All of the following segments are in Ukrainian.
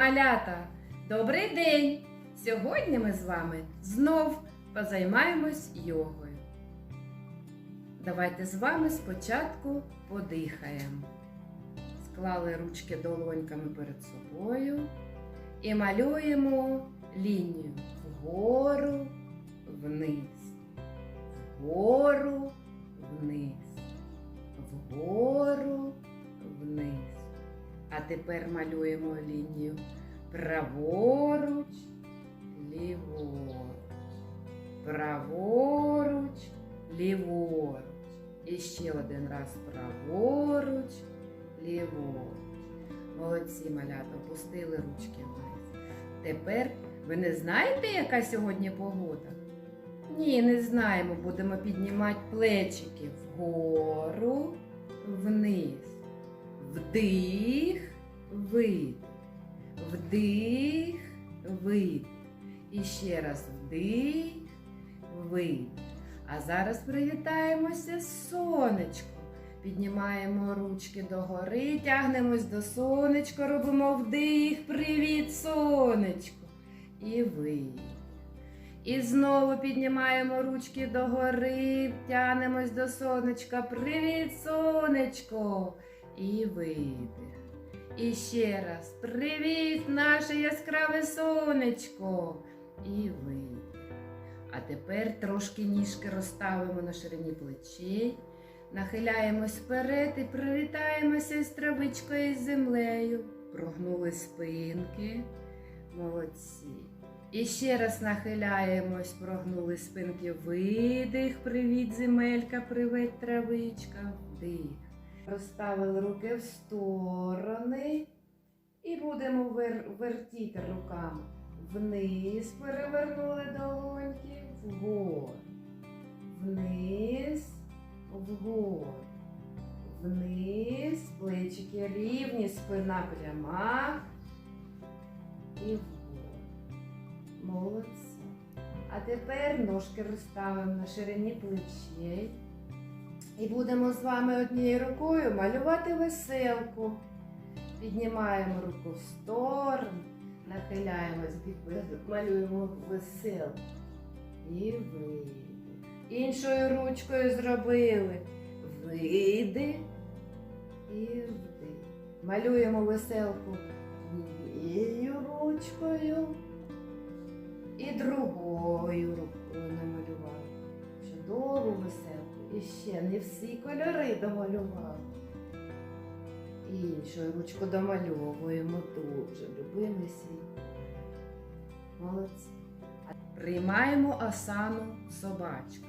Малята, добрий день! Сьогодні ми з вами знов позаймаємось йогою. Давайте з вами спочатку подихаємо. Склали ручки долоньками перед собою і малюємо лінію вгору, вниз, вгору, вниз, тепер малюємо лінію праворуч, ліворуч, праворуч, ліворуч. І ще один раз праворуч, ліворуч. Молодці малята, опустили ручки вниз. Тепер ви не знаєте, яка сьогодні погода? Ні, не знаємо. Будемо піднімати плечики вгору, вниз. Вдих, видих. Вдих, видих. І ще раз вдих, видих. А зараз привітаємося з сонечком. Піднімаємо ручки догори, тягнемось до сонечка, робимо вдих, привіт, сонечко. І видих. І знову піднімаємо ручки догори, тягнемось до сонечка. Привіт, сонечко! І видих. І ще раз. Привіт, наше яскраве сонечко. І видих. А тепер трошки ніжки розставимо на ширині плечей. Нахиляємось вперед і привітаємося з травичкою і з землею. Прогнули спинки. Молодці. І ще раз нахиляємось, прогнули спинки. Видих. Привіт, земелька, привіт, травичка. Вдих. Розставили руки в сторони і будемо вер... вертіти руками. Вниз перевернули долоньки, вгору. Вниз, вгору. Вниз, плечики рівні, спина пряма і вгору. Молодці. А тепер ножки розставимо на ширині плечей. І будемо з вами однією рукою малювати веселку. Піднімаємо руку в сторону, нахиляємось, малюємо веселку. І видих. Іншою ручкою зробили видих і вдих. Малюємо веселку однією ручкою і другою рукою намалювали. І ще не всі кольори домалювали. Іншу ручку домальовуємо дуже. Любимий свій. Молодці. Приймаємо осану собачку.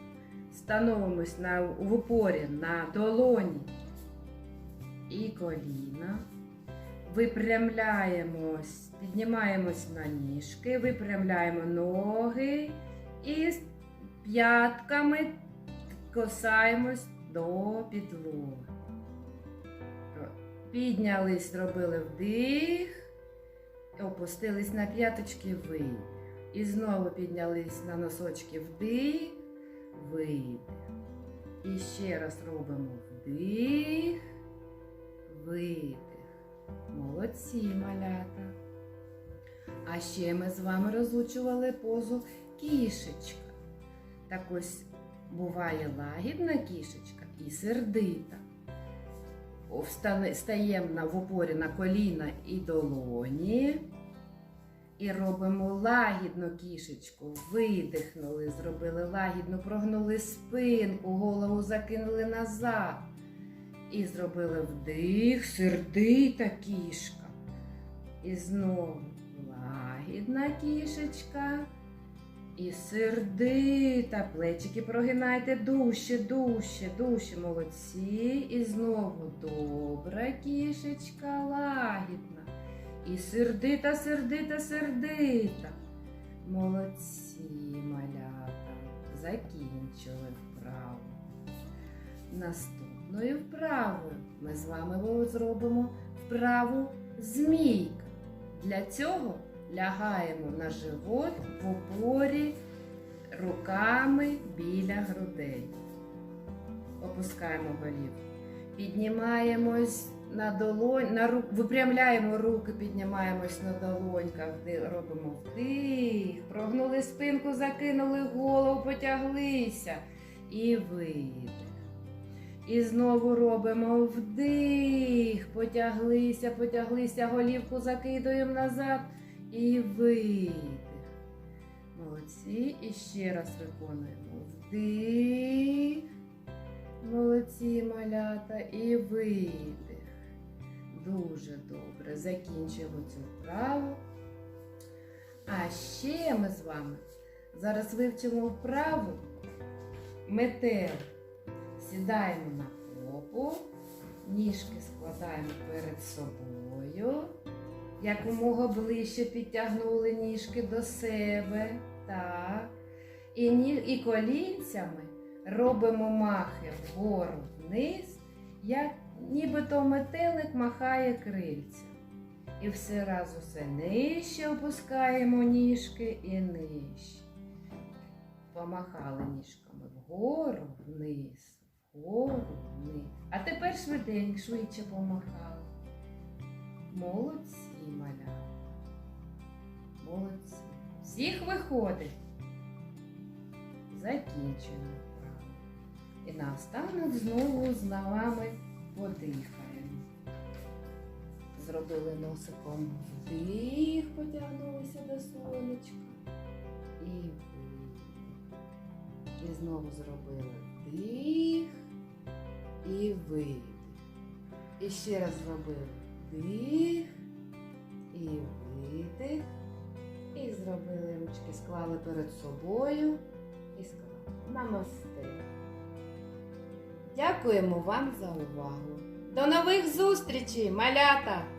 Становимось на, в упорі на долоні і коліна. Випрямляємось, піднімаємось на ніжки, випрямляємо ноги і п'ятками косаємось до підлоги. Піднялись, зробили вдих, опустились на п'яточки видих. І знову піднялись на носочки вдих, видих. І ще раз робимо вдих, видих. Молодці малята. А ще ми з вами розучували позу кішечка. Так ось буває лагідна кішечка і сердита. Стаємо в опорі на коліна і долоні. І робимо лагідну кішечку. Видихнули, зробили лагідну, прогнули спинку, голову закинули назад. І зробили вдих, сердита кішка. І знову лагідна кішечка. І сердита, плечики прогинайте дужче, дужче, дужче, молодці. І знову добра кішечка, лагідна. І сердита, сердита, сердита. Молодці, малята. Закінчили вправу. Наступною вправою ми з вами зробимо вправу змійка. Для цього лягаємо на живот в опорі руками біля грудей. Опускаємо голівку. Піднімаємось на долонь, на ру, випрямляємо руки, піднімаємось на долоньках, робимо вдих, прогнули спинку, закинули голову, потяглися і видих. І знову робимо вдих, потяглися, потяглися, голівку закидуємо назад і видих. Молодці. І ще раз виконуємо вдих. Молодці малята і видих. Дуже добре. Закінчуємо цю вправу. А ще ми з вами зараз вивчимо вправу метелик. Сідаємо на попу, ніжки складаємо перед собою. Якомога ближче підтягнули ніжки до себе. Так. І, і колінцями робимо махи вгору вниз, як нібито метелик махає крильця. І все раз усе нижче опускаємо ніжки і нижче. Помахали ніжками вгору, вниз, вгору, вниз. А тепер швиденько, швидше помахали. Молодці, маля. Молодці. Всіх виходить. Закінчено вправо. І наостанок знову з вами подихаємо. Зробили носиком вдих, потягнулися до сонечка. І видих. І знову зробили вдих і видих. І ще раз зробили вдих і видих. І зробили ручки, склали перед собою і сказали Намасти. Дякуємо вам за увагу. До нових зустрічей, малята!